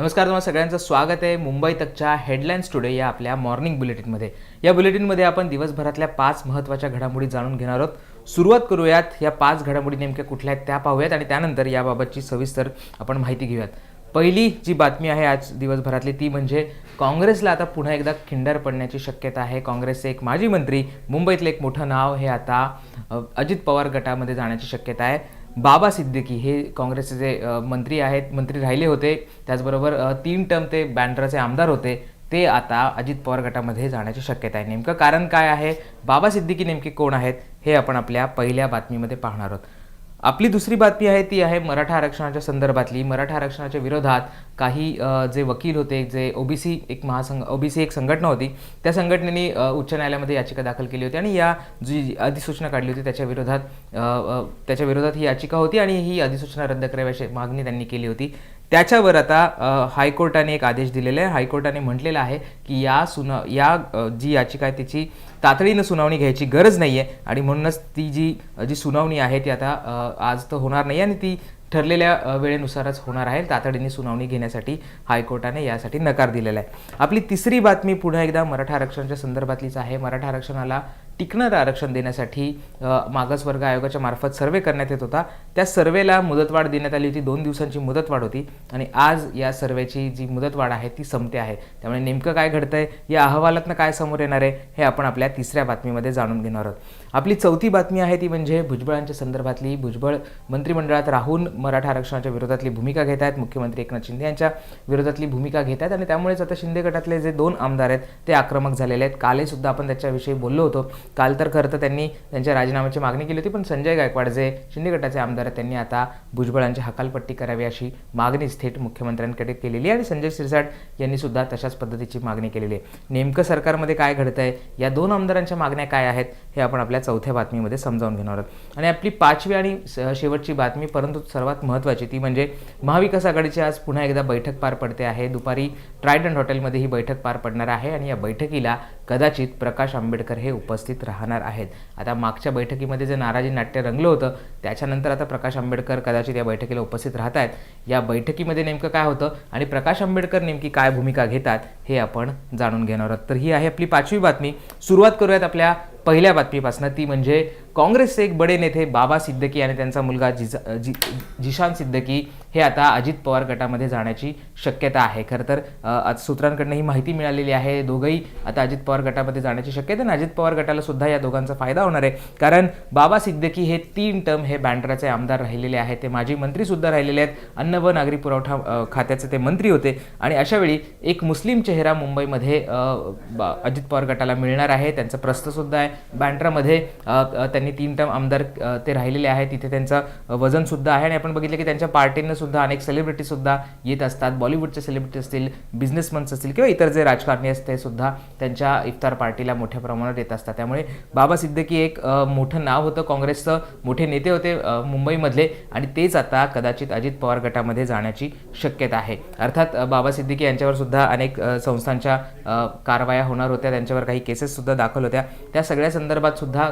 नमस्कार तुम्हाला सगळ्यांचं स्वागत आहे मुंबई तकच्या हेडलाईन्स टुडे या आपल्या मॉर्निंग बुलेटिनमध्ये या बुलेटिनमध्ये आपण दिवसभरातल्या पाच महत्त्वाच्या घडामोडी जाणून घेणार आहोत. सुरुवात करूयात या पाच घडामोडी नेमक्या कुठल्या आहेत त्या पाहूयात आणि त्यानंतर याबाबतची सविस्तर आपण माहिती घेऊयात. पहिली जी बातमी आहे आज दिवसभरातली ती म्हणजे काँग्रेसला आता पुन्हा एकदा खिंडर पडण्याची शक्यता आहे. काँग्रेसचे एक माजी मंत्री मुंबईतलं एक मोठं नाव हे आता अजित पवार गटामध्ये जाण्याची शक्यता आहे. बाबा सिद्दीकी हे काँग्रेसचे जे मंत्री आहेत मंत्री राहिले होते. त्याचबरोबर तीन टर्म ते बँड्राचे आमदार होते. ते आता अजित पवार गटामध्ये जाण्याची शक्यता आहे. नेमकं कारण काय आहे? बाबा सिद्दीकी नेमके कोण आहेत? हे आपण आपल्या पहिल्या बातमीमध्ये पाहणार आहोत. आपली दुसरी बातमी आहे ती आहे मराठा आरक्षणाच्या संदर्भातली. मराठा आरक्षणाच्या विरोधात काही जे वकील होते जे ओबीसी एक महासंघ ओबीसी एक संघटना होती त्या संघटनेने उच्च न्यायालयामध्ये याचिका दाखल केली होती आणि या जी अधिसूचना काढली होती त्याच्या विरोधात त्याच्या विरोधात ही याचिका होती आणि ही अधिसूचना रद्द कराव्याची मागणी त्यांनी केली होती. त्याच्यावर आता हायकोर्टाने एक आदेश दिलेला आहे. हायकोर्टाने म्हटलेलं आहे की या सुना या जी याचिका आहे त्याची तातडीनं सुनावणी घ्यायची गरज नाही आहे आणि म्हणूनच ती जी जी सुनावणी आहे ती आता आज तर होणार नाही आणि ती ठरलेल्या वेळेनुसारच होणार आहे. तातडीने सुनावणी घेण्यासाठी हायकोर्टाने यासाठी नकार दिलेला आहे. आपली तिसरी बातमी पुन्हा एकदा मराठा आरक्षणाच्या संदर्भातलीच आहे. मराठा आरक्षणाला टिकणारं आरक्षण देण्यासाठी मागासवर्ग आयोगाच्या मार्फत सर्वे करण्यात येत होता. त्या सर्वेला मुदतवाढ देण्यात आली होती. दोन दिवसांची मुदतवाढ होती. आणि आज या सर्वेची जी मुदतवाढ आहे ती संपते आहे. त्यामुळे नेमकं काय घडतं आहे या अहवालातनं काय समोर येणार आहे हे आपण आपल्या तिसऱ्या बातमीमध्ये जाणून घेणार आहोत. आपली चौथी बातमी आहे ती म्हणजे भुजबळांच्या संदर्भातली. भुजबळ मंत्रिमंडळात राहून मराठा आरक्षणाच्या विरोधातली भूमिका घेत आहेत. मुख्यमंत्री एकनाथ शिंदे यांच्या विरोधातली भूमिका घेत आहेत. आणि त्यामुळेच आता शिंदे गटातले जे दोन आमदार आहेत ते आक्रमक झालेले आहेत. कालही सुद्धा आपण त्याच्याविषयी बोललो होतो. काल तर खरं तर त्यांनी त्यांच्या राजीनाम्याची मागणी केली होती. पण संजय गायकवाड जे शिंदे गटाचे आमदार त्यांनी आता भुजबळांची हकालपट्टी करावी अशी मागणी थेट मुख्यमंत्र्यांकडे केलेली आहे. आणि संजय शिरसाट यांनी सुद्धा तशाच पद्धतीची मागणी केलेली आहे. नेमकं सरकारमध्ये काय घडतं आहे या दोन आमदारांच्या मागण्या काय आहेत? हे आपण आपल्या चौथ्या बातमीमध्ये समजावून घेणार आहोत. आणि आपली पाचवी आणि स- शेवटची बातमी परंतु सर्वात महत्त्वाची ती म्हणजे महाविकास आघाडीची आज पुन्हा एकदा बैठक पार पडते आहे. दुपारी ट्रायडंट हॉटेलमध्ये ही बैठक पार पडणार आहे आणि या बैठकीला कदाचित प्रकाश आंबेडकर हे उपस्थित राहणार आहेत. आता मागच्या बैठकीमध्ये जे नाराजी नाट्य रंगलं होतं त्याच्यानंतर आता प्रकाश आंबेडकर कदाचित या बैठकीला उपस्थित राहत आहेत या बैठकीमध्ये नेमकं काय होतं आणि प्रकाश आंबेडकर नेमकी काय भूमिका घेतात हे आपण जाणून घेणार आहोत. तर ही आहे आपली पाचवी बातमी. सुरुवात करूयात आपल्या पहिल्या बातमीपासून ती म्हणजे काँग्रेसचे एक बडे नेते बाबा सिद्दकी आणि त्यांचा मुलगा जिजा जि जिशान सिद्दकी हे आता अजित पवार गटामध्ये जाण्याची शक्यता आहे. खरं तर आज सूत्रांकडनं ही माहिती मिळालेली आहे. दोघंही आता अजित पवार गटामध्ये जाण्याची शक्यता आणि अजित पवार गटाला सुद्धा या दोघांचा फायदा होणार आहे. कारण बाबा सिद्दकी हे तीन टर्म हे बँड्राचे आमदार राहिलेले आहेत. ते माजी मंत्रीसुद्धा राहिलेले आहेत. अन्न व नागरी पुरवठा खात्याचे ते मंत्री होते. आणि अशावेळी एक मुस्लिम चेहरा मुंबईमध्ये ब- अजित पवार गटाला मिळणार आहे. त्यांचं प्रस्थसुद्धा आहे. बँड्रामध्ये त्यांनी तीन टर्म आमदार ते राहिलेले आहेत. तिथे त्यांचं वजनसुद्धा वजन सुद्धा आहे आणि आपण बघितलं की त्यांच्या पार्टीनं सुद्धा अनेक सेलिब्रिटी सुद्धा येत असतात. बॉलिवूडचे सेलिब्रिटी असतील बिझनेसमन्स असतील किंवा इतर जे राजकारणी असते सुद्धा त्यांच्या इफ्तार पार्टीला मोठ्या प्रमाणात येत असतात. त्यामुळे बाबा सिद्दीकी एक मोठं नाव होतं. काँग्रेसचं मोठे नेते होते मुंबईमधले आणि तेच आता कदाचित अजित पवार गटामध्ये जाण्याची शक्यता आहे. अर्थात बाबा सिद्दीकी यांच्यावर सुद्धा अनेक संस्थांच्या कारवाया होणार होत्या. त्यांच्यावर काही केसेस सुद्धा दाखल होत्या. त्या सगळ्या सगळ्या संदर्भात सुद्धा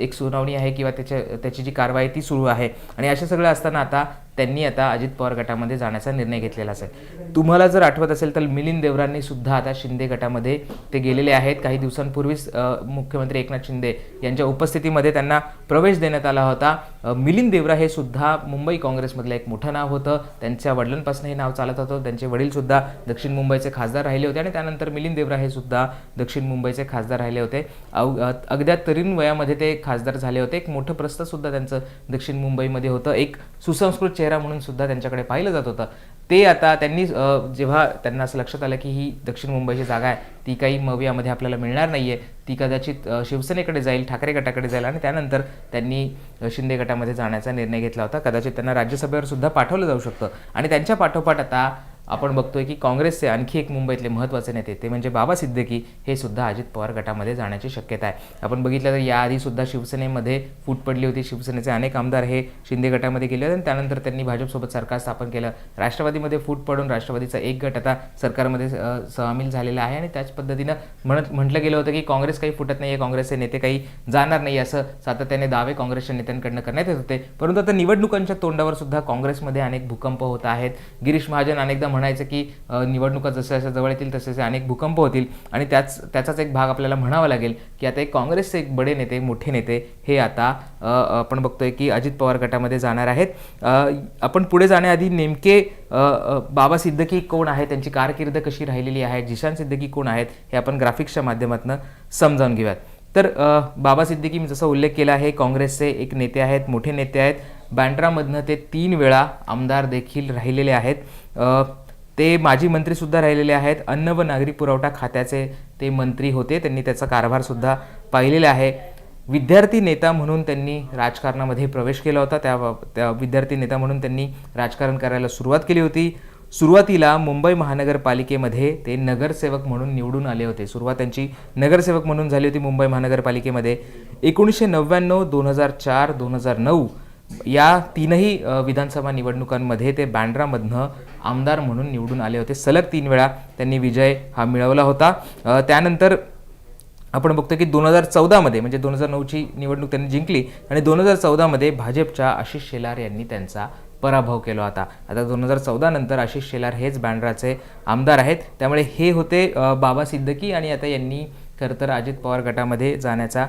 एक सुनावणी आहे किंवा त्याच्या त्याची जी कारवाई ती सुरू आहे. आणि असे सगळं असताना आता त्यांनी आता अजित पवार गटामध्ये जाण्याचा निर्णय घेतलेला असेल. तुम्हाला जर आठवत असेल तर मिलिंद देवरांनी सुद्धा आता शिंदे गटामध्ये ते गेलेले आहेत. काही दिवसांपूर्वीच मुख्यमंत्री एकनाथ शिंदे यांच्या उपस्थितीमध्ये त्यांना प्रवेश देण्यात आला होता. मिलिंद देवरा हे सुद्धा मुंबई काँग्रेसमधलं एक मोठं नाव होतं. त्यांच्या वडिलांपासून हे नाव चालत होतं. त्यांचे वडीलसुद्धा दक्षिण मुंबईचे खासदार राहिले होते आणि त्यानंतर मिलिंद देवरा हे सुद्धा दक्षिण मुंबईचे खासदार राहिले होते. अगद्या तरुण वयामध्ये ते खासदार झाले होते. एक मोठं प्रस्तसुद्धा त्यांचं दक्षिण मुंबईमध्ये होतं. एक सुसंस्कृत चेहरा म्हणून सुद्धा त्यांच्याकडे पाहिलं जात होतं. ते आता त्यांनी जेव्हा त्यांना असं लक्षात आलं की ही दक्षिण मुंबईची जागा आहे ती काही मवियामध्ये आपल्याला मिळणार नाही आहे ती कदाचित शिवसेनेकडे जाईल ठाकरे गटाकडे जाईल आणि त्यानंतर त्यांनी शिंदे गटामध्ये जाण्याचा निर्णय घेतला होता. कदाचित त्यांना राज्यसभेवर सुद्धा पाठवलं जाऊ शकतं. आणि त्यांच्या पाठोपाठ आता आपण बघतोय की काँग्रेसचे आणखी एक मुंबईतले महत्त्वाचे नेते ते म्हणजे बाबा सिद्दीकी हे सुद्धा अजित पवार गटामध्ये जाण्याची शक्यता आहे. आपण बघितलं तर याआधी सुद्धा शिवसेनेमध्ये फूट पडली होती. शिवसेनेचे अनेक आमदार हे शिंदे गटामध्ये गेले होते आणि त्यानंतर त्यांनी भाजपसोबत सरकार स्थापन केलं. राष्ट्रवादीमध्ये फूट पडून राष्ट्रवादीचा एक गट आता सरकारमध्ये सामील झालेला आहे आणि त्याच पद्धतीनं म्हणत म्हटलं गेलं होतं की काँग्रेस काही फुटत नाही आहे काँग्रेसचे नेते काही जाणार नाही असं सातत्याने दावे काँग्रेसच्या नेत्यांकडनं करण्यात येत होते. परंतु आता निवडणुकांच्या तोंडावर सुद्धा काँग्रेसमध्ये अनेक भूकंप होत आहेत. गिरीश महाजन अनेकदा म्हणत म्हणायचं की निवडणुका जसे जशा जवळ येतील तसे तसे अनेक भूकंप होतील. आणि त्याच त्याचाच एक भाग आपल्याला म्हणावा लागेल की आता एक काँग्रेसचे एक बडे नेते मोठे नेते हे आता आपण बघतोय की अजित पवार गटामध्ये जाणार आहेत. आपण पुढे जाण्याआधी नेमके बाबा सिद्दकी कोण आहे त्यांची कारकीर्द कशी राहिलेली आहे जिशान सिद्दकी कोण आहेत हे आपण ग्राफिक्सच्या माध्यमातून समजावून घेऊयात. तर बाबा सिद्दीकी मी जसा उल्लेख केला आहे काँग्रेसचे एक नेते आहेत मोठे नेते आहेत. बँड्रामधनं ते तीन वेळा आमदार देखील राहिलेले आहेत. ते माजी मंत्रीसुद्धा राहिलेले आहेत. अन्न व नागरी पुरवठा खात्याचे ते मंत्री होते. त्यांनी त्याचा कारभारसुद्धा पाहिलेला आहे. विद्यार्थी नेता म्हणून त्यांनी राजकारणामध्ये प्रवेश केला होता. त्या त्या विद्यार्थी नेता म्हणून त्यांनी राजकारण करायला सुरुवात केली होती. सुरुवातीला मुंबई महानगरपालिकेमध्ये ते नगरसेवक म्हणून निवडून आले होते. सुरुवात त्यांची नगरसेवक म्हणून झाली होती मुंबई महानगरपालिकेमध्ये. एकोणीसशे नव्याण्णव दोन हजार चार दोन हजार नऊ या तीनही विधानसभा निवडणुकांमध्ये ते बँड्रामधनं आमदार म्हणून निवडून आले होते. सलग तीन वेळा त्यांनी विजय हा मिळवला होता. त्यानंतर आपण बघतो की दोन हजार चौदामध्ये म्हणजे दोन हजार नऊची निवडणूक त्यांनी जिंकली आणि दोन हजार चौदामध्ये भाजपच्या आशिष शेलार यांनी त्यांचा पराभव केला होता. आता दोन हजार चौदा नंतर आशिष शेलार हेच बँड्राचे आमदार आहेत. त्यामुळे हे होते बाबा सिद्दकी आणि आता यांनी खरं तर अजित पवार गटामध्ये जाण्याचा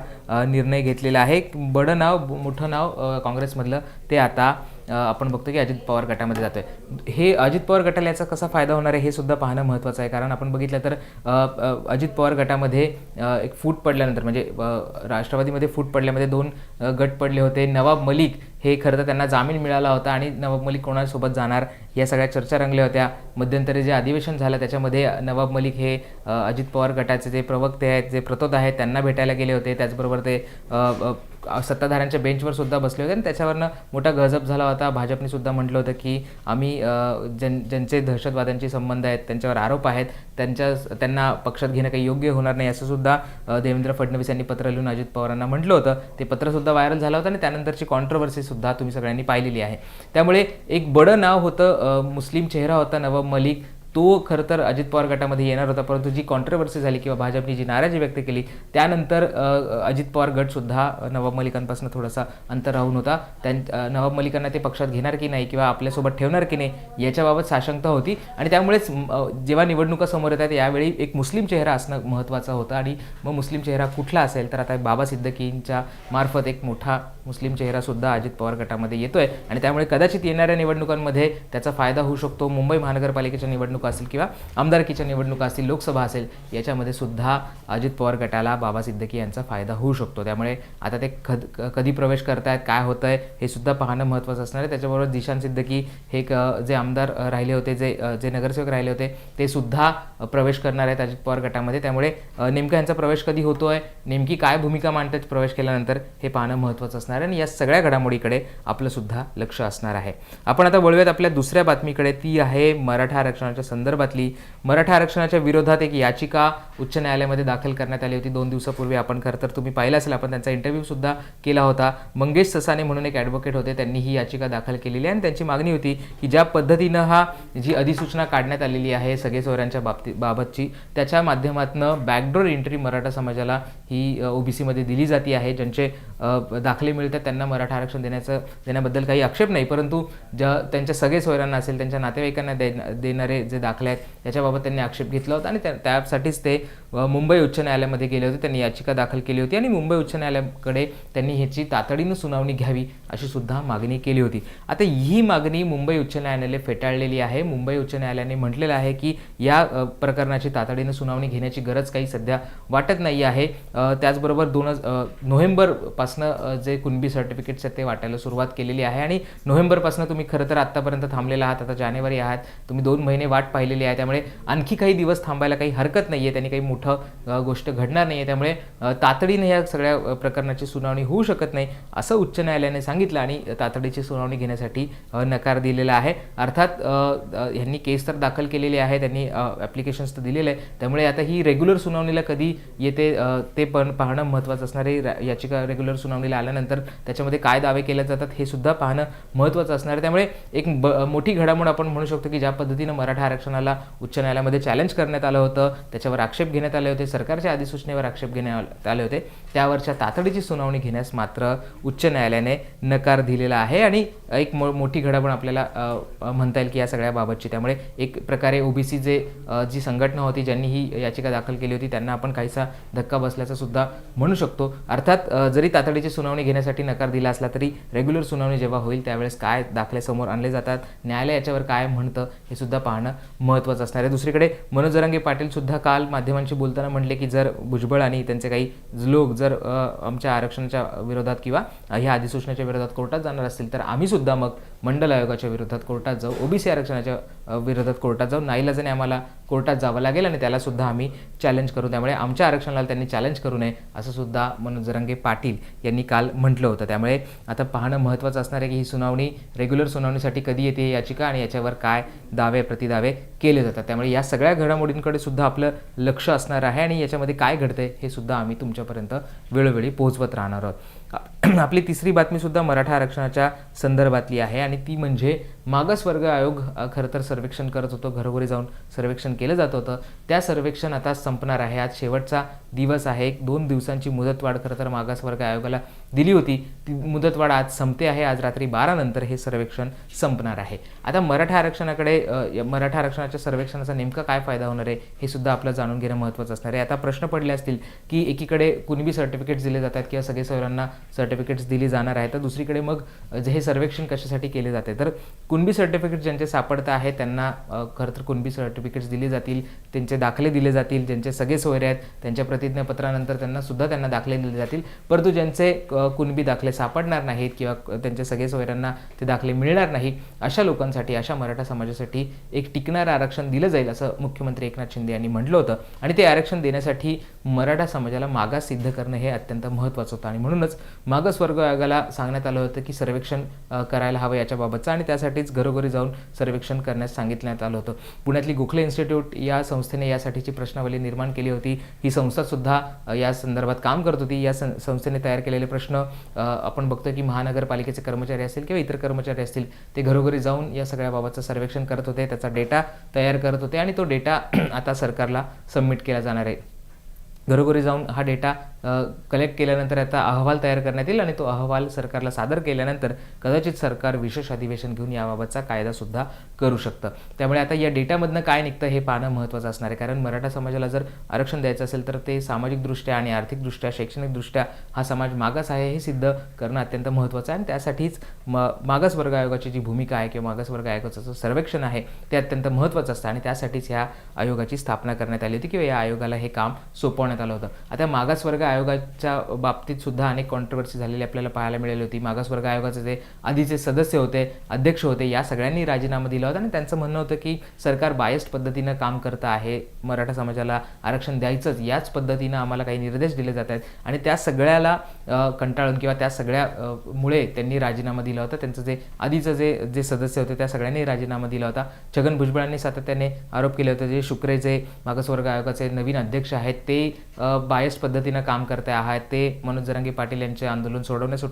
निर्णय घेतलेला आहे. बडं नाव मोठं नाव काँग्रेसमधलं ते आता आपण बघतो की अजित पवार गटामध्ये जातोय. हे अजित पवार गटाला याचा कसा फायदा होणार आहे हे सुद्धा पाहणं महत्त्वाचं आहे. कारण आपण बघितलं तर अजित पवार गटामध्ये एक फूट पडल्यानंतर म्हणजे राष्ट्रवादीमध्ये फूट पडल्यामध्ये दोन गट पडले होते. नवाब मलिक हे खरं तर त्यांना जामीन मिळाला होता आणि नवाब मलिक कोणासोबत जाणार या सगळ्या चर्चा रंगल्या होत्या. मध्यंतरी जे अधिवेशन झालं त्याच्यामध्ये नवाब मलिक हे अजित पवार गटाचे जे प्रवक्ते आहेत जे प्रतोद आहेत त्यांना भेटायला गेले होते. त्याचबरोबर ते सत्ताधाऱ्यांच्या बेंचवर सुद्धा बसले होते आणि त्याच्यावरनं मोठा गजब झाला होता. भाजपने सुद्धा म्हटलं होतं की आम्ही जन ज्यां ज्यांचे दहशतवाद्यांशी संबंध आहेत त्यांच्यावर आरोप आहेत त्यांच्या त्यांना पक्षात घेणं काही योग्य होणार नाही असं सुद्धा देवेंद्र फडणवीस यांनी पत्र लिहून अजित पवारांना म्हटलं होतं. ते पत्रसुद्धा व्हायरल झालं होतं आणि त्यानंतरची कॉन्ट्रोवर्सी सुद्धा तुम्ही सगळ्यांनी पाहिलेली आहे. त्यामुळे एक बडं नाव होतं मुस्लिम चेहरा होता नवाब मलिक. तो खरं तर अजित पवार गटामध्ये येणार होता परंतु जी कॉन्ट्रवर्सी झाली किंवा भाजपने जी नाराजी व्यक्त केली त्यानंतर अजित पवार गटसुद्धा नवाब मलिकांपासून थोडासा अंतर राहून होता. त्यां नवाब मलिकांना ते पक्षात घेणार की नाही किंवा आपल्यासोबत ठेवणार की नाही याच्याबाबत साशंकता होती. आणि त्यामुळेच जेव्हा निवडणुका समोर येतात यावेळी एक मुस्लिम चेहरा असणं महत्त्वाचा होतं. आणि मग मुस्लिम चेहरा कुठला असेल तर आता बाबा सिद्दकींच्या मार्फत एक मोठा मुस्लिम चेहरासुद्धा अजित पवार गटामध्ये येतोय. आणि त्यामुळे कदाचित येणाऱ्या निवडणुकांमध्ये त्याचा फायदा होऊ शकतो. मुंबई महानगरपालिकेच्या निवडणुका असतील किंवा आमदारकीच्या निवडणुका असतील लोकसभा असेल याच्यामध्ये सुद्धा अजित पवार गटाला बाबा सिद्दकी यांचा फायदा होऊ शकतो. त्यामुळे आता ते खद कधी प्रवेश करतायत काय होतं आहे हे सुद्धा पाहणं महत्त्वाचं असणार आहे. त्याच्याबरोबर दिशान सिद्दकी हे क जे आमदार राहिले होते जे जे नगरसेवक राहिले होते ते सुद्धा प्रवेश करणार आहेत अजित पवार गटामध्ये. त्यामुळे नेमकं नेमका यांचा प्रवेश कधी होतो आहे नेमकी काय भूमिका मांडतात प्रवेश केल्यानंतर हे पाहणं महत्त्वाचं असणार आहे. आणि या सगळ्या घडामोडीकडे आपलं सुद्धा लक्ष असणार आहे. आपण आता वळूयात आपल्या दुसऱ्या बातमीकडे. ती आहे मराठा आरक्षणाच्या संदर्भातली मराठा आरक्षणाच्या विरोधात एक याचिका उच्च न्यायालयामध्ये दाखल करण्यात आली होती. दोन दिवसापूर्वी आपण खरं तर तुम्ही पाहिलं असेल आपण त्यांचा इंटरव्ह्यूसुद्धा केला होता. मंगेश ससाने म्हणून एक ॲडव्होकेट होते त्यांनी ही याचिका दाखल केलेली आहे आणि त्यांची मागणी होती की ज्या पद्धतीनं हा जी अधिसूचना काढण्यात आलेली आहे सगळे सोयऱ्यांच्या बाबती बाबतची त्याच्या माध्यमातून बॅकडोर एंट्री मराठा समाजाला ही ओबीसीमध्ये दिली जाते आहे. ज्यांचे दाखले मिळतात त्यांना मराठा आरक्षण देण्याचं देण्याबद्दल काही आक्षेप नाही. परंतु ज्या त्यांच्या सगळे सोयऱ्यांना असेल त्यांच्या नातेवाईकांना दे देणारे जे दाखल्या आहेत याच्याबाबत त्यांनी आक्षेप घेतला होता आणि त्या त्यासाठीच ते मुंबई उच्च न्यायालयामध्ये गेले होते. त्यांनी याचिका दाखल केली होती आणि मुंबई उच्च न्यायालयाकडे त्यांनी ह्याची तातडीनं सुनावणी घ्यावी अशी सुद्धा मागणी केली होती. आता ही मागणी मुंबई उच्च न्यायालयाने फेटाळलेली आहे. मुंबई उच्च न्यायालयाने म्हटलेलं आहे की या प्रकरणाची तातडीनं सुनावणी घेण्याची गरज काही सध्या वाटत नाही आहे. त्याचबरोबर दोन नोव्हेंबरपासनं जे कुणबी सर्टिफिकेट्स आहेत ते वाटायला सुरुवात केलेली आहे. आणि नोव्हेंबरपासून तुम्ही खरं तर आत्तापर्यंत थांबलेला आहात. आता जानेवारी आहात. तुम्ही दोन महिने वाट पाहिलेली आहे. त्यामुळे आणखी काही दिवस थांबायला काही हरकत नाही आहे त्यांनी काही मोठं गोष्ट घडणार नाही आहे त्यामुळे तातडीने या सगळ्या प्रकरणाची सुनावणी होऊ शकत नाही असं उच्च न्यायालयाने सांगितलं आणि तातडीची सुनावणी घेण्यासाठी नकार दिलेला आहे. अर्थात ह्यांनी यांनी केस तर दाखल केलेली आहे. त्यांनी ॲप्लिकेशन्स तर दिलेले आहे त्यामुळे आता ही रेग्युलर सुनावणीला कधी येते ते पण पाहणं महत्त्वाचं असणार आहे. याचिका रेग्युलर सुनावणीला आल्यानंतर त्याच्यामध्ये काय दावे केले जातात हे सुद्धा पाहणं महत्त्वाचं असणार आहे. त्यामुळे एक ब मोठी घडामोड आपण म्हणू शकतो की ज्या पद्धतीनं मराठा आरक्षण आरक्षणाला उच्च न्यायालयामध्ये चॅलेंज करण्यात आलं होतं. त्याच्यावर आक्षेप घेण्यात आले होते. सरकारच्या अधिसूचनेवर आक्षेप घेण्यात आले होते. त्यावरच्या तातडीची सुनावणी घेण्यास मात्र उच्च न्यायालयाने नकार दिलेला आहे. आणि एक मो मोठी घडामोड आपल्याला म्हणता येईल की या सगळ्या बाबतची त्यामुळे एक प्रकारे ओबीसी जे जी संघटना होती ज्यांनी ही याचिका दाखल केली होती त्यांना आपण काहीसा धक्का बसल्याचा सुद्धा म्हणू शकतो. अर्थात जरी तातडीची सुनावणी घेण्यासाठी नकार दिला असला तरी रेग्युलर सुनावणी जेव्हा होईल त्यावेळेस काय दाखले समोर आणले जातात न्यायालय याच्यावर काय म्हणतं हे सुद्धा पाहणं महत्त्वाचं असणार आहे दुसरीकडे मनोज जरांगे पाटील सुद्धा काल माध्यमांशी बोलताना म्हटले की जर भुजबळ आणि त्यांचे काही लोक जर आमच्या आरक्षणाच्या विरोधात किंवा ह्या अधिसूचनेच्या विरोधात कोर्टात जाणार असतील तर आम्ही सुद्धा मग मंडल आयोगाच्या विरोधात कोर्टात जाऊ ओबीसी आरक्षणाच्या विरोधात कोर्टात जाऊ. नाईलाजाने आम्हाला कोर्टात जावं लागेल आणि त्याला सुद्धा आम्ही चॅलेंज करू. त्यामुळे आमच्या आरक्षणाला त्यांनी चॅलेंज करू नये असं सुद्धा मनोज जरांगे पाटील यांनी काल म्हटलं होतं. त्यामुळे आता पाहणं महत्त्वाचं असणार आहे की ही सुनावणी रेग्युलर सुनावणीसाठी कधी येते याचिका आणि याच्यावर काय दावे प्रतिदावे केले जातात. त्यामुळे या सगळ्या घडामोडींकडे सुद्धा आपलं लक्ष असणार आहे आणि याच्यामध्ये काय घडतंय हे सुद्धा आम्ही तुमच्यापर्यंत वेळोवेळी पोहोचवत राहणार आहोत. आपली तिसरी बातमीसुद्धा मराठा आरक्षणाच्या संदर्भातली आहे आणि ती म्हणजे मागासवर्ग आयोग खरं तर सर्वेक्षण करत होतो घरोघरी जाऊन सर्वेक्षण केलं जात होतं. त्या सर्वेक्षण आता संपणार आहे. आज शेवटचा दिवस आहे. एक दोन दिवसांची मुदतवाढ खरं तर मागासवर्ग आयोगाला दिली होती. ती मुदतवाढ आज संपते आहे. आज रात्री बारानंतर हे सर्वेक्षण संपणार आहे. आता मराठा आरक्षणाकडे मराठा आरक्षणाच्या सर्वेक्षणाचा नेमका काय फायदा होणार आहे हे सुद्धा आपलं जाणून घेणं महत्त्वाचं असणार आहे. आता प्रश्न पडले असतील की एकीकडे कुणबी सर्टिफिकेट्स दिले जातात किंवा सगळे सौरांना सर्टिफिकेट्स दिली जाणार आहे तर दुसरीकडे मग जे हे सर्वेक्षण कशासाठी केले जाते? तर कुणबी सर्टिफिकेट ज्यांचे सापडतं आहे त्यांना खरं तर कुणबी सर्टिफिकेट्स दिले जातील त्यांचे दाखले दिले जातील ज्यांचे सगळे सोयरे आहेत त्यांच्या प्रतिज्ञापत्रानंतर त्यांना सुद्धा त्यांना दाखले दिले जातील. परंतु ज्यांचे कुणबी दाखले सापडणार नाहीत किंवा त्यांच्या सगळे सोयऱ्यांना ते दाखले मिळणार नाही अशा लोकांसाठी अशा मराठा समाजासाठी एक टिकणारं आरक्षण दिलं जाईल असं मुख्यमंत्री एकनाथ शिंदे यांनी म्हटलं होतं. आणि ते आरक्षण देण्यासाठी मराठा समाजाला मागास सिद्ध करणं हे अत्यंत महत्त्वाचं होतं. आणि म्हणूनच मागासवर्ग आयोगाला सांगण्यात आलं होतं की सर्वेक्षण करायला हवं याच्याबाबतचं. आणि त्यासाठी त्यासाठीच घरोघरी जाऊन सर्वेक्षण करण्यास सांगितण्यात आलं होतं. पुण्यातली गोखले इन्स्टिट्यूट या संस्थेने यासाठीची प्रश्नावली निर्माण केली होती. ही संस्था सुद्धा या संदर्भात काम करत होती. या सं- संस्थेने तयार केलेले प्रश्न आपण बघतो की महानगरपालिकेचे कर्मचारी असतील किंवा इतर कर्मचारी असतील ते घरोघरी जाऊन या सगळ्या बाबतचं सर्वेक्षण करत होते. त्याचा डेटा तयार करत होते आणि तो डेटा आता सरकारला सबमिट केला जाणार आहे. घरोघरी जाऊन हा डेटा कलेक्ट केल्यानंतर आता अहवाल तयार करण्यात येईल आणि तो अहवाल सरकारला सादर केल्यानंतर कदाचित सरकार विशेष अधिवेशन घेऊन याबाबतचा कायदासुद्धा करू शकतं. त्यामुळे आता या डेटामधनं काय निघतं हे पाहणं महत्त्वाचं असणार आहे. कारण मराठा समाजाला जर आरक्षण द्यायचं असेल तर ते सामाजिकदृष्ट्या आणि आर्थिकदृष्ट्या शैक्षणिकदृष्ट्या हा समाज मागास आहे हे सिद्ध करणं अत्यंत महत्त्वाचं आहे. आणि त्यासाठीच म मागासवर्ग आयोगाची जी भूमिका आहे किंवा मागासवर्ग आयोगाचं जो सर्वेक्षण आहे ते अत्यंत महत्त्वाचं असतं. आणि त्यासाठीच ह्या आयोगाची स्थापना करण्यात आली होती किंवा या आयोगाला हे काम सोपवण्यात आलं होतं. आता मागासवर्ग आयोगाच्या बाबतीत सुद्धा अनेक कॉन्ट्रोवर्सी झालेली आपल्याला पाहायला मिळाली होती. मागासवर्ग आयोगाचे जे आधीचे सदस्य होते अध्यक्ष होते या सगळ्यांनी राजीनामा दिला होता आणि त्यांचं म्हणणं होतं की सरकार बायस्ट पद्धतीनं काम करतं आहे मराठा समाजाला आरक्षण द्यायचंच याच पद्धतीनं आम्हाला काही निर्देश दिले जात आहेत. आणि त्या सगळ्याला कंटाळून किंवा त्या सगळ्या मुळे त्यांनी राजीनामा दिला होता. त्यांचं जे आधीचं जे जे सदस्य होते त्या सगळ्यांनी राजीनामा दिला होता. छगन भुजबळांनी सातत्याने आरोप केले होते जे शुक्रे जे मागासवर्ग आयोगाचे नवीन अध्यक्ष आहेत ते बायस्ट पद्धतीनं काम करते आहात. ते मनोज जरंगी पाटील यांचे आंदोलन सोडवण्यास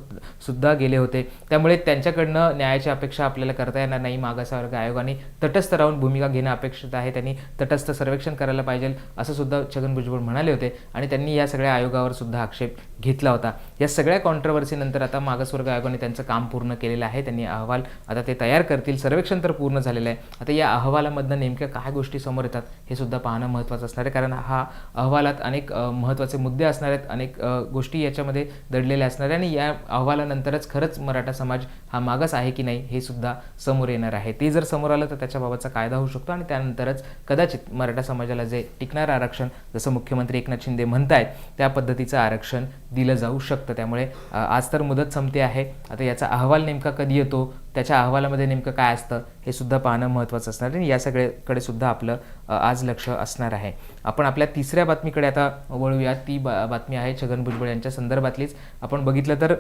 सुद्धा गेले होते. त्यामुळे त्यांच्याकडनं न्यायाची अपेक्षा आपल्याला करता येणार नाही. मागासवर्ग आयोगाने तटस्थ राहून भूमिका घेणं अपेक्षित आहे. त्यांनी तटस्थ सर्वेक्षण करायला पाहिजे असं सुद्धा छगन भुजबळ म्हणाले होते. आणि त्यांनी या सगळ्या आयोगावर सुद्धा आक्षेप घेतला होता. या सगळ्या कॉन्ट्रवर्सीनंतर आता मागासवर्ग आयोगाने त्यांचं काम पूर्ण केलेलं आहे. त्यांनी अहवाल आता ते तयार करतील. सर्वेक्षण तर पूर्ण झालेलं आहे. आता या अहवालामधनं नेमक्या काय गोष्टी समोर येतात हे सुद्धा पाहणं महत्त्वाचं असणार आहे. कारण हा अहवालात अनेक अनेक महत्त्वाचे मुद्दे असणार आहेत अनेक गोष्टी याच्यामध्ये दडलेल्या असणार आहे आणि या अहवालानंतरच खरंच मराठा समाज हा मागास आहे की नाही हे सुद्धा समोर येणार आहे. ते जर समोर आलं तर त्याच्याबाबतचा कायदा होऊ शकतो आणि त्यानंतरच कदाचित मराठा समाजाला जे टिकणारं आरक्षण जसं मुख्यमंत्री एकनाथ शिंदे म्हणतायत त्या पद्धतीचं आरक्षण दिलं जाऊ शकतं. त्यामुळे आज तर मुदत संपते आहे. आता याचा अहवाल नेमका कधी येतो? त्याच्या अहवालामध्ये नेमकं काय असतं? हे सुद्धा पाहणं महत्त्वाचं असणार आहे आणि या सगळ्याकडे सुद्धा आपलं आज लक्ष असणार आहे. आपण आपल्या तिसऱ्या बातमीकडे आता वळूया ती बा बातमी आहे छगन भुजबळ यांच्या संदर्भातलीच. आपण बघितलं तर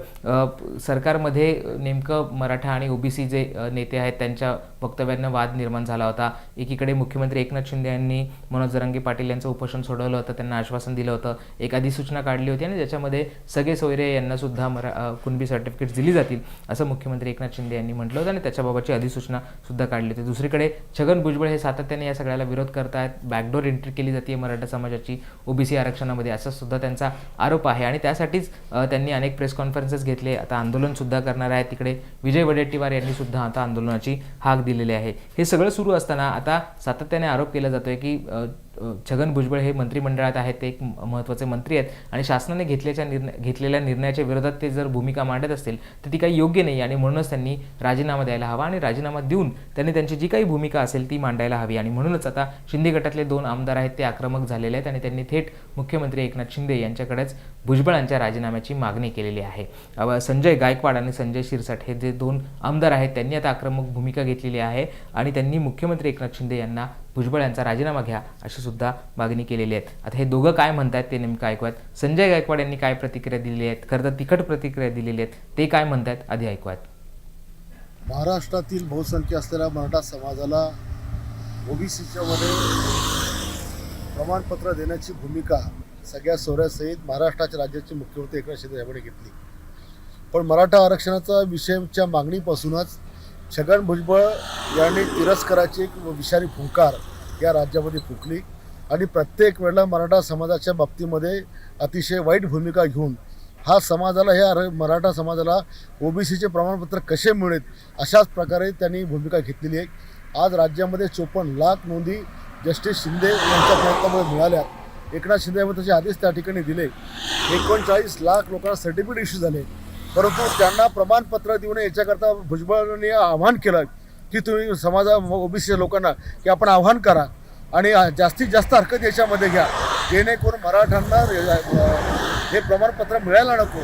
सरकारमध्ये नेमकं मराठा आणि ओबीसी जे नेते आहेत त्यांच्या वक्तव्यांना वाद निर्माण झाला होता. एकीकडे मुख्यमंत्री एकनाथ शिंदे यांनी मनोज जरांगे पाटील यांचं उपोषण सोडवलं होतं. त्यांना आश्वासन दिलं होतं. एक अधिसूचना काढली होती आणि ज्याच्यामध्ये सगळे सोयरे यांनासुद्धा मरा कुणबी सर्टिफिकेट्स दिली जातील असं मुख्यमंत्री एकनाथ शिंदे यांनी म्हटलं होतं आणि त्याच्याबाबतची अधिसूचना सुद्धा काढली होती. दुसरीकडे छगन भुजबळ हे सातत्याने या सगळ्याला विरोध करतायत. बॅकडोर एंट्री केली जाते मराठा समाजाची ओबीसी आरक्षणामध्ये. असा सुद्धा त्यांचा आरोप आहे. आणि त्यासाठीच त्यांनी अनेक प्रेस कॉन्फरन्सेस घेतले. आता आंदोलन सुद्धा करणार आहे तिकडे विजय वडेट्टीवार यांनी सुद्धा आता आंदोलनाची हाक दिलेली आहे. हे सगळं सुरू असताना आता सातत्याने आरोप केला जातोय की छगन भुजबळ हे मंत्रिमंडळात आहेत ते एक महत्त्वाचे मंत्री आहेत आणि शासनाने घेतल्याच्या निर्णय घेतलेल्या निर्णयाच्या विरोधात ते जर भूमिका मांडत असतील तर ती काही योग्य नाही आणि म्हणूनच त्यांनी राजीनामा द्यायला हवा आणि राजीनामा देऊन त्यांनी त्यांची जी काही भूमिका असेल ती मांडायला हवी. आणि म्हणूनच आता शिंदे गटातले दोन आमदार आहेत ते आक्रमक झालेले आहेत आणि त्यांनी थेट मुख्यमंत्री एकनाथ शिंदे यांच्याकडेच भुजबळांच्या राजीनाम्याची मागणी केलेली आहे. संजय गायकवाड आणि संजय शिरसाट हे जे दोन आमदार आहेत त्यांनी आता आक्रमक भूमिका घेतलेली आहे आणि त्यांनी मुख्यमंत्री एकनाथ शिंदे यांना भुजबळ यांचा राजीनामा घ्या अशी सुद्धा मागणी केलेली आहे. आता हे दोघं काय म्हणतात ते नेमकं ऐकूयात. संजय गायकवाड यांनी काय प्रतिक्रिया दिलेली आहेत? खरं तर तिखट प्रतिक्रिया दिलेली आहेत. ते काय म्हणतात आधी ऐकूयात. महाराष्ट्रातील बहुसंख्य असलेल्या मराठा समाजाला ओबीसीच्या मध्ये प्रमाणपत्र देण्याची भूमिका सगळ्या सोहऱ्यासहित महाराष्ट्राच्या राज्याचे मुख्यमंत्री एकनाथ शिंदे यावेळी घेतली. पण मराठा आरक्षणाचा विषयच्या मागणीपासूनच छगन भुजबळ यांनी तिरस्काराची एक विषारी फुंकार या राज्यामध्ये फुकली. आणि प्रत्येक वेळेला मराठा समाजाच्या बाबतीमध्ये अतिशय वाईट भूमिका घेऊन हा समाजाला ह्या मराठा समाजाला ओबीसीचे प्रमाणपत्र कसे मिळेल अशाच प्रकारे त्यांनी भूमिका घेतलेली आहे. आज राज्यामध्ये चोपन्न लाख नोंदी जस्टिस शिंदे यांच्या प्रयत्नामुळे मिळाल्या. एकनाथ शिंदे यांनी त्याचे आदेश त्या ठिकाणी दिले. एकोणचाळीस लाख लोकांना सर्टिफिकेट इश्यू झाले. परंतु त्यांना प्रमाणपत्र देऊन याच्याकरता भुजबळांनी आव्हान केलं की तुम्ही समाजा ओबीसी लोकांना की आपण आव्हान करा आणि जास्तीत जास्त हरकत याच्यामध्ये घ्या. जेणेकरून मराठ्यांना हे प्रमाणपत्र मिळायला नको.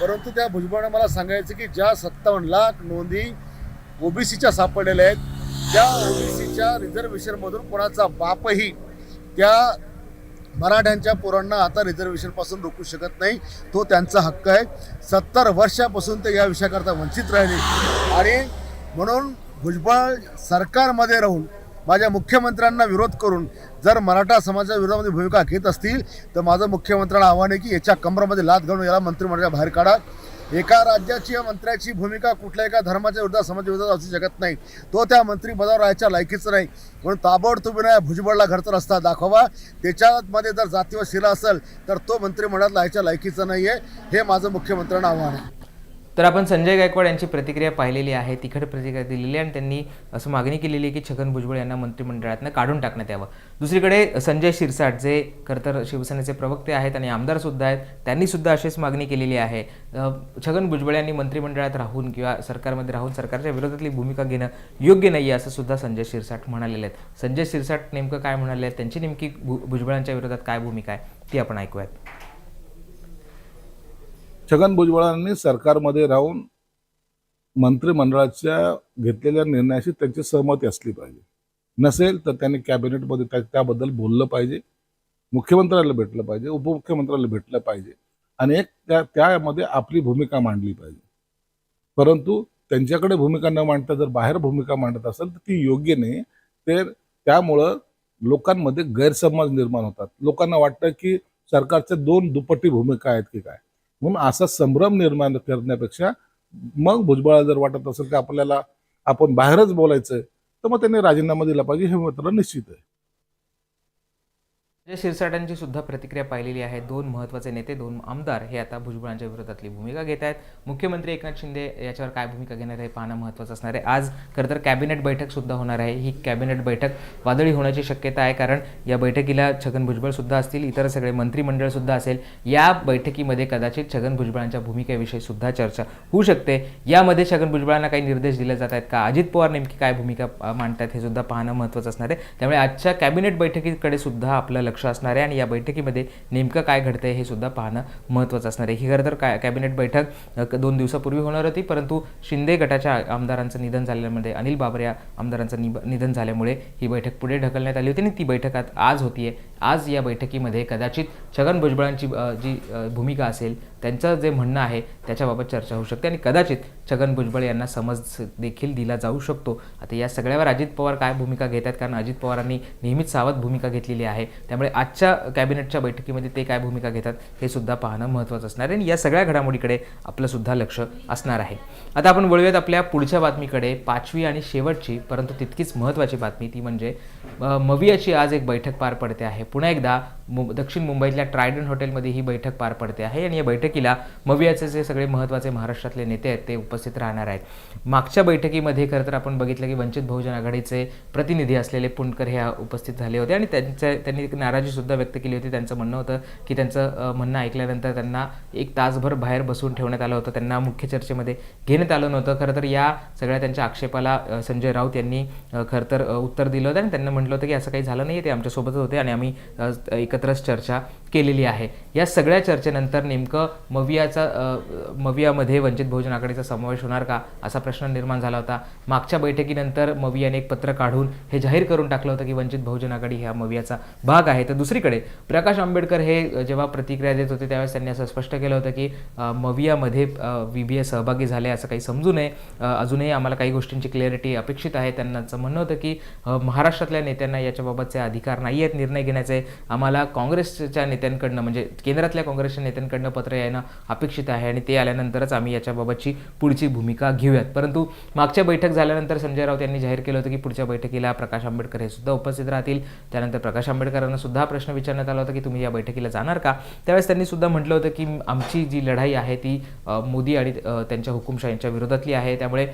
परंतु त्या भुजबळाने मला सांगायचं की ज्या सत्तावन्न लाख नोंदी ओबीसीच्या सापडलेल्या आहेत त्या ओबीसीच्या रिझर्वेशनमधून कोणाचा बापही त्या मराठ्यांच्या पोरांना आता रिझर्वेशनपासून रोखू शकत नाही. तो त्यांचा हक्क आहे. सत्तर वर्षापासून ते या विषयाकरता वंचित राहिले. आणि म्हणून भुजबळ सरकारमध्ये राहून माझ्या मुख्यमंत्र्यांना विरोध करून जर मराठा समाजाच्या विरोधामध्ये भूमिका घेत असतील तर माझं मुख्यमंत्र्यांना आव्हान आहे की याच्या कमरामध्ये लात घालून याला मंत्रिमंडळाच्या बाहेर काढा. एका राज्याची या मंत्र्याची भूमिका कुठल्या एका धर्माच्या विरोधात समाजाच्या असू शकत नाही. तो त्या मंत्रिपदावर राहायच्या लायकीचं नाही. म्हणून ताबडतोब नाही भुजबळला घरचा रस्ता दाखवा. त्याच्यामध्ये जर जातीवर शिला असेल तर तो मंत्रिमंडळात राहायच्या लायकीचं नाही आहे हे माझं मुख्यमंत्र्यांना आव्हान आहे. तर आपण संजय गायकवाड यांची प्रतिक्रिया पाहिलेली आहे तिखट प्रतिक्रिया दिलेली आहे आणि त्यांनी असं मागणी केलेली आहे की छगन भुजबळ यांना मंत्रिमंडळातनं काढून टाकण्यात यावं. दुसरीकडे संजय शिरसाट जे खरं तर शिवसेनेचे प्रवक्ते आहेत आणि आमदारसुद्धा आहेत त्यांनीसुद्धा अशीच मागणी केलेली आहे. छगन भुजबळ यांनी मंत्रिमंडळात राहून किंवा सरकारमध्ये राहून सरकारच्या विरोधातली भूमिका घेणं योग्य नाही आहे असं सुद्धा संजय शिरसाट म्हणालेले आहेत. संजय शिरसाट नेमकं काय म्हणाले आहेत त्यांची नेमकी भु- भुजबळांच्या विरोधात काय भूमिका आहे ती आपण ऐकूयात. छगन भुजबळांनी सरकारमध्ये राहून मंत्रिमंडळाच्या घेतलेल्या निर्णयाशी त्यांची सहमती असली पाहिजे. नसेल तर त्यांनी कॅबिनेटमध्ये त्या त्याबद्दल बोललं पाहिजे. मुख्यमंत्र्याला भेटलं पाहिजे उपमुख्यमंत्र्याला भेटलं पाहिजे. आणि एक त्या त्यामध्ये आपली भूमिका मांडली पाहिजे. परंतु त्यांच्याकडे भूमिका न मांडता जर बाहेर भूमिका मांडत असेल तर ती योग्य नाही. तर त्यामुळं लोकांमध्ये गैरसमज निर्माण होतात. लोकांना वाटतं की सरकारच्या दोन दुपट्टी भूमिका आहेत की काय? म्हणून असा संभ्रम निर्माण करण्यापेक्षा मग भुजबळाला जर वाटत असेल की आपल्याला आपण बाहेरच बोलायचं तर मग त्यांनी राजीनामा दिला पाहिजे हे मात्र निश्चित आहे. संजय शिरसाटांची सुद्धा प्रतिक्रिया पाहिलेली आहे. दोन महत्त्वाचे नेते दोन आमदार हे आता भुजबळांच्या विरोधातली भूमिका घेत आहेत. मुख्यमंत्री एकनाथ शिंदे याच्यावर काय भूमिका घेणार आहे हे पाहणं महत्त्वाचं असणार आहे. आज खरं तर कॅबिनेट बैठक सुद्धा होणार आहे. ही कॅबिनेट बैठक वादळी होण्याची शक्यता आहे कारण या बैठकीला छगन भुजबळ सुद्धा असतील इतर सगळे मंत्रिमंडळ सुद्धा असेल. या बैठकीमध्ये कदाचित छगन भुजबळांच्या भूमिकेविषयी सुद्धा चर्चा होऊ शकते. यामध्ये छगन भुजबळांना काही निर्देश दिले जात आहेत का? अजित पवार नेमकी काय भूमिका मांडतात हे सुद्धा पाहणं महत्त्वाचं असणार आहे. त्यामुळे आजच्या कॅबिनेट बैठकीकडे सुद्धा आपलं लक्ष असणार आहे आणि या बैठकीमध्ये नेमकं काय घडतंय हे सुद्धा पाहणं महत्त्वाचं असणार आहे. ही खरं तर काय कॅबिनेट बैठक दोन दिवसापूर्वी होणार होती परंतु शिंदे गटाच्या आमदारांचं निधन झाल्यामध्ये अनिल बाबर या आमदारांचं निधन झाल्यामुळे ही बैठक पुढे ढकलण्यात आली होती आणि ती बैठक आज होती आहे आज या बैठकीमध्ये कदाचित छगन भुजबळांची जी भूमिका असेल त्यांचं जे म्हणणं आहे त्याच्याबाबत चर्चा होऊ शकते आणि कदाचित छगन भुजबळ यांना समज देखील दिला जाऊ शकतो. आता या सगळ्यावर अजित पवार काय भूमिका घेत आहेत कारण अजित पवारांनी नेहमीच सावध भूमिका घेतलेली आहे. त्यामुळे आजच्या कॅबिनेटच्या बैठकीमध्ये ते काय भूमिका घेतात हे सुद्धा पाहणं महत्त्वाचं असणार आहे. आणि या सगळ्या घडामोडीकडे आपलंसुद्धा लक्ष असणार आहे. आता आपण वळूयात आपल्या पुढच्या बातमीकडे. पाचवी आणि शेवटची परंतु तितकीच महत्त्वाची बातमी ती म्हणजे मवियाची आज एक बैठक पार पडते आहे. पुन्हा एकदा मु दक्षिण मुंबईतल्या ट्रायडन हॉटेलमध्ये ही बैठक पार पडते आहे आणि या बैठकीला मवियाचे जे सगळे महत्त्वाचे महाराष्ट्रातले नेते आहेत ते उपस्थित राहणार आहेत. मागच्या बैठकीमध्ये खरं तर आपण बघितलं की वंचित बहुजन आघाडीचे प्रतिनिधी असलेले पुणकर हे उपस्थित झाले होते आणि त्यांच्या त्यांनी एक नाराजीसुद्धा व्यक्त केली होती. त्यांचं म्हणणं होतं की त्यांचं म्हणणं ऐकल्यानंतर त्यांना एक तासभर बाहेर बसवून ठेवण्यात आलं होतं. त्यांना मुख्य चर्चेमध्ये घेण्यात आलं नव्हतं. खरं तर या सगळ्या त्यांच्या आक्षेपाला संजय राऊत यांनी खरं तर उत्तर दिलं होतं आणि त्यांना म्हटलं होतं की असं काही झालं नाही ते आमच्यासोबतच होते आणि आम्ही एक एकत्रच चर्चा केलेली आहे. या सगळ्या चर्चेनंतर नेमकं मवियाचा मवियामध्ये वंचित बहुजन आघाडीचा समावेश होणार का असा प्रश्न निर्माण झाला होता. मागच्या बैठकीनंतर मवियाने एक पत्र काढून हे जाहीर करून टाकलं होतं की वंचित बहुजन आघाडी ह्या मवियाचा भाग आहे. तर दुसरीकडे प्रकाश आंबेडकर हे जेव्हा प्रतिक्रिया देत होते त्यावेळेस त्यांनी असं स्पष्ट केलं होतं की मवियामध्ये व्ही बी ए सहभागी झाले असं काही समजू नये. अजूनही आम्हाला काही गोष्टींची क्लॅरिटी अपेक्षित आहे. त्यांनाचं म्हणणं होतं की महाराष्ट्रातल्या नेत्यांना याच्याबाबतचे अधिकार नाही आहेत निर्णय घेण्याचे. आम्हाला काँग्रेसच्या नेत्यांकडनं म्हणजे केंद्रातल्या काँग्रेसच्या नेत्यांकडनं पत्र यायला अपेक्षित आहे आणि ते आल्यानंतरच आम्ही याच्याबाबतची पुढची भूमिका घेऊयात. परंतु मागच्या बैठक झाल्यानंतर संजय राऊत यांनी जाहीर केलं होतं की पुढच्या बैठकीला प्रकाश आंबेडकर हे सुद्धा उपस्थित राहतील. त्यानंतर प्रकाश आंबेडकरांना सुद्धा प्रश्न विचारण्यात आला होता की तुम्ही या बैठकीला जाणार का? त्यावेळेस त्यांनी सुद्धा म्हटलं होतं की आमची जी लढाई आहे ती मोदी आणि त्यांच्या हुकुमशाहींच्या विरोधातली आहे. त्यामुळे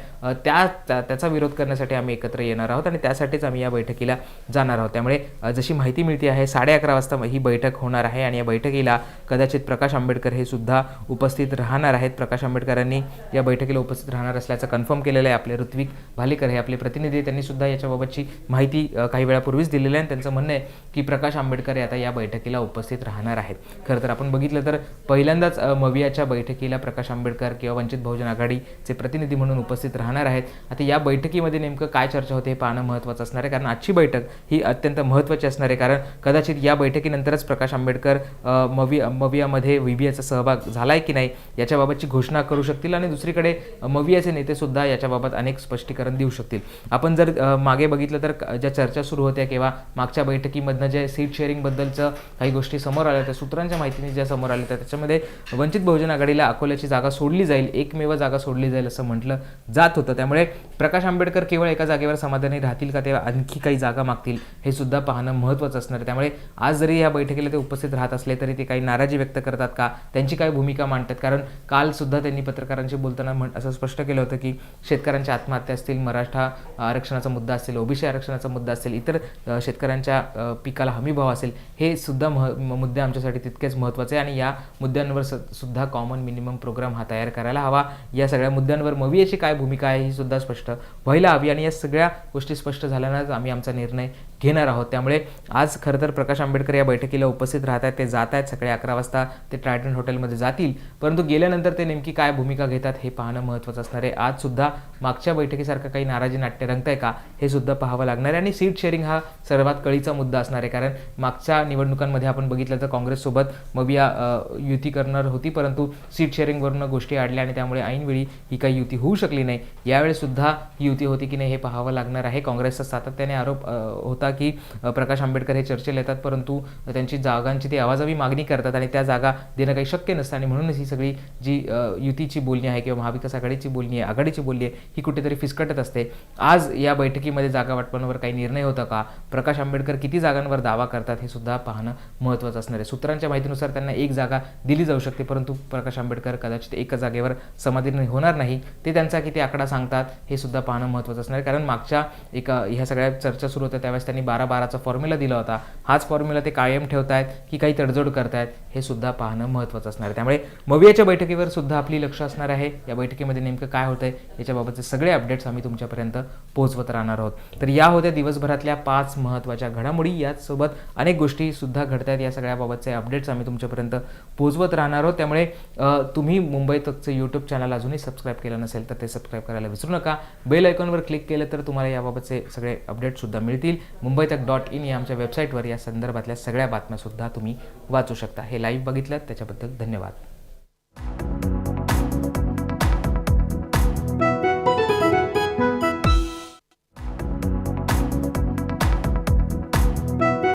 त्या त्याचा विरोध करण्यासाठी आम्ही एकत्र येणार आहोत आणि त्यासाठीच आम्ही या बैठकीला जाणार आहोत. त्यामुळे जशी माहिती मिळते आहे साडे अकरा वाजता ही बैठक होणार आहे. आहे आणि या बैठकीला कदाचित प्रकाश आंबेडकर हे सुद्धा उपस्थित राहणार आहेत. प्रकाश आंबेडकरांनी या बैठकीला उपस्थित राहणार असल्याचं कन्फर्म केलेलं आहे. आपले ऋत्विक भालेकर हे आपले प्रतिनिधी त्यांनी सुद्धा याच्याबाबतची माहिती काही वेळापूर्वीच दिलेली आहे आणि त्यांचं म्हणणं आहे की प्रकाश आंबेडकर हे आता या बैठकीला उपस्थित राहणार आहेत. खरं तर आपण बघितलं तर पहिल्यांदाच मवियाच्या बैठकीला प्रकाश आंबेडकर किंवा वंचित बहुजन आघाडीचे प्रतिनिधी म्हणून उपस्थित राहणार आहेत. आता या बैठकीमध्ये नेमकं काय चर्चा होते हे पाहणं महत्त्वाचं असणार आहे. कारण आजची बैठक ही अत्यंत महत्त्वाची असणार आहे. कारण कदाचित या बैठकीनंतरच प्रकाश आंबेडकर आंबेडकर मवी मवियामध्ये व्हीबीएचा सहभाग झाला आहे की नाही याच्याबाबतची घोषणा करू शकतील आणि दुसरीकडे मवियाचे नेतेसुद्धा याच्याबाबत अनेक स्पष्टीकरण देऊ शकतील. आपण जर मागे बघितलं तर ज्या चर्चा सुरू होत्या किंवा मागच्या बैठकीमधनं जे सीट शेअरिंगबद्दलचं काही गोष्टी समोर आल्या त्या सूत्रांच्या माहितीने ज्या समोर आल्या त्या त्याच्यामध्ये वंचित बहुजन आघाडीला अकोल्याची जागा सोडली जाईल एकमेव जागा सोडली जाईल असं म्हटलं जात होतं. त्यामुळे प्रकाश आंबेडकर केवळ एका जागेवर समाधानी राहतील का ते आणखी काही जागा मागतील हे सुद्धा पाहणं महत्त्वाचं असणार आहे. त्यामुळे आज जरी या बैठकीला ते उपस्थित राहत असले तरी ते काही नाराजी व्यक्त करतात का? त्यांची काय भूमिका मांडतात? कारण काल सुद्धा त्यांनी पत्रकारांशी बोलताना म्हण असं स्पष्ट केलं होतं की शेतकऱ्यांच्या आत्महत्या असतील मराठा आरक्षणाचा मुद्दा असेल ओबीसी आरक्षणाचा मुद्दा असेल इतर शेतकऱ्यांच्या पिकाला हमीभाव असेल हे सुद्धा मह मुद्दे आमच्यासाठी तितकेच महत्त्वाचे आहे आणि या मुद्द्यांवर स- सुद्धा कॉमन मिनिमम प्रोग्राम हा तयार करायला हवा. या सगळ्या मुद्द्यांवर मवियाची काय भूमिका आहे ही सुद्धा स्पष्ट व्हायला हवी आणि या सगळ्या गोष्टी स्पष्ट झाल्यानंच आम्ही आमचा निर्णय घेणार आहोत. त्यामुळे आज खरं तर प्रकाश आंबेडकर या बैठकीला उपस्थित राहत आहेत ते जात आहेत सकाळी अकरा वाजता. ते ट्रायटन हॉटेलमध्ये जातील. परंतु गेल्यानंतर ते नेमकी काय भूमिका घेतात हे पाहणं महत्त्वाचं असणार आहे. आज सुद्धा मागच्या बैठकीसारखं काही नाराजी नाट्य रंगतंय का हे सुद्धा पाहावं लागणार आहे. आणि सीट शेअरिंग हा सर्वात कळीचा मुद्दा असणार आहे. कारण मागच्या निवडणुकांमध्ये आपण बघितलं तर काँग्रेससोबत मविया युती करणार होती. परंतु सीट शेअरिंगवरनं गोष्टी आडल्या आणि त्यामुळे ऐनवेळी ही काही युती होऊ शकली नाही. यावेळेसुद्धा ही युती होती की नाही हे पाहावं लागणार आहे. काँग्रेसचा सातत्याने आरोप होता. होता की प्रकाश आंबेडकर हे चर्चेला येतात परंतु त्यांची जागांची ते आवाजावी मागणी करतात आणि त्या जागा देणं काही शक्य नसतं. आणि म्हणूनच ही सगळी जी युतीची बोलणी आहे किंवा महाविकास आघाडीची बोलणी आहे आघाडीची बोलणी आहे ही कुठेतरी फिसकटत असते. आज या बैठकीमध्ये जागा वाटपांवर काही निर्णय होता का? प्रकाश आंबेडकर किती जागांवर दावा करतात हे सुद्धा पाहणं महत्त्वाचं असणार आहे. सूत्रांच्या माहितीनुसार त्यांना एक जागा दिली जाऊ शकते परंतु प्रकाश आंबेडकर कदाचित एका जागेवर समाधीन होणार नाही. ते त्यांचा किती आकडा सांगतात हे सुद्धा पाहणं महत्त्वाचं असणार आहे. कारण मागच्या एका ह्या सगळ्या चर्चा सुरू होत्या त्यावेळेस त्यांनी बारा बाराचा फॉर्म्युला दिला होता. हाच फॉर्म्युला ते कायम ठेवत आहेत की काही तडजोड करतायत हे सुद्धा पाहणं महत्त्वाचं असणार आहे. त्यामुळे मवियाच्या बैठकीवर सुद्धा आपली लक्ष असणार आहे. या बैठकीमध्ये नेमकं काय होतंय याच्याबाबतचे सगळे अपडेट्स आम्ही तुमच्यापर्यंत पोहोचवत राहणार आहोत. तर या होत्या दिवसभरातल्या पाच महत्त्वाच्या घडामोडी. याचसोबत अनेक गोष्टी सुद्धा घडतात या सगळ्याबाबतचे अपडेट्स आम्ही तुमच्यापर्यंत पोहोचवत राहणार आहोत. त्यामुळे तुम्ही मुंबईतचं यूट्यूब चॅनल अजूनही सबस्क्राईब केलं नसेल तर ते सबस्क्राईब करायला विसरू नका. बेल आयकॉनवर क्लिक केलं तर तुम्हाला याबाबतचे सगळे अपडेट्ससुद्धा मिळतील. मुंबई तक डॉट इन या आमच्या वेबसाईटवर या संदर्भातल्या सगळ्या बातम्यासुद्धा तुम्ही वाचू शकता. हे लाईव्ह बघितलं त्याच्याबद्दल धन्यवाद.